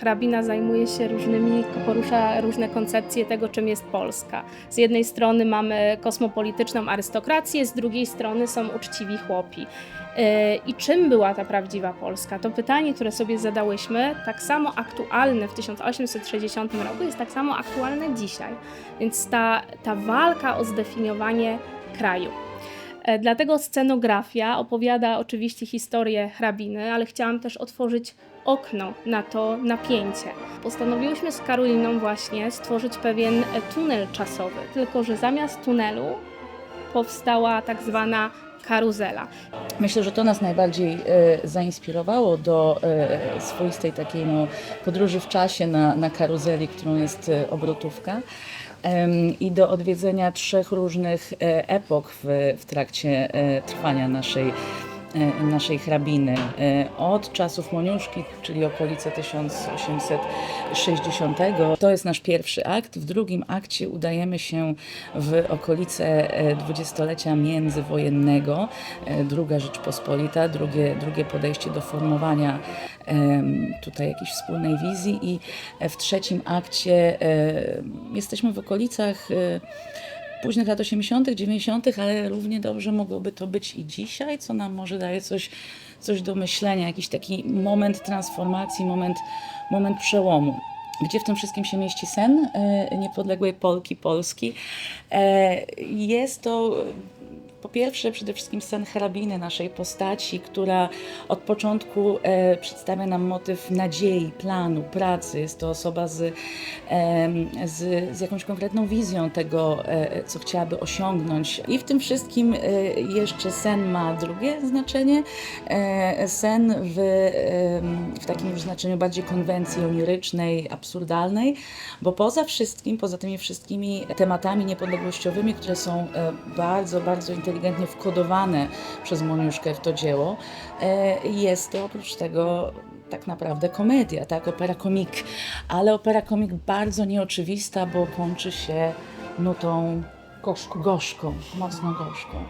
Hrabina zajmuje się różnymi, porusza różne koncepcje tego, czym jest Polska. Z jednej strony mamy kosmopolityczną arystokrację, z drugiej strony są uczciwi chłopi. Yy, I czym była ta prawdziwa Polska? To pytanie, które sobie zadałyśmy, tak samo aktualne w 1860 roku, jest tak samo aktualne dzisiaj. Więc ta, ta walka o zdefiniowanie kraju. E, Dlatego scenografia opowiada oczywiście historię hrabiny, ale chciałam też otworzyć okno na to napięcie. Postanowiłyśmy z Karoliną właśnie stworzyć pewien e, tunel czasowy, tylko że zamiast tunelu powstała tak zwana karuzela. Myślę, że to nas najbardziej e, zainspirowało do e, swoistej takiej no, podróży w czasie na, na karuzeli, którą jest e, obrotówka. I do odwiedzenia trzech różnych e, epok w, w trakcie e, trwania naszej, naszej hrabiny. E, Od czasów Moniuszki, czyli okolice 1860. To jest nasz pierwszy akt. W drugim akcie udajemy się w okolice e, dwudziestolecia międzywojennego, e, druga Rzeczpospolita, drugie, drugie podejście do formowania tutaj jakiejś wspólnej wizji i e, w trzecim akcie e, jesteśmy w okolicach e, późnych lat 80., 90., ale równie dobrze mogłoby to być i dzisiaj, co nam może daje coś, coś do myślenia, jakiś taki moment transformacji, moment, moment przełomu. Gdzie w tym wszystkim się mieści sen e, niepodległej Polki, Polski? E, Jest to po pierwsze przede wszystkim sen hrabiny, naszej postaci, która od początku e, przedstawia nam motyw nadziei, planu, pracy. Jest to osoba z, em, z, z jakąś konkretną wizją tego, e, co chciałaby osiągnąć. I w tym wszystkim e, jeszcze sen ma drugie znaczenie. E, sen w, em, w takim już znaczeniu bardziej konwencji onirycznej, absurdalnej, bo poza wszystkim, poza tymi wszystkimi tematami niepodległościowymi, które są e, bardzo, bardzo inteligentnie wkodowane przez Moniuszkę w to dzieło, e, jest to oprócz tego tak naprawdę komedia, tak, opera komik, ale opera komik bardzo nieoczywista, bo kończy się nutą gorzką, gorzką mocno gorzką.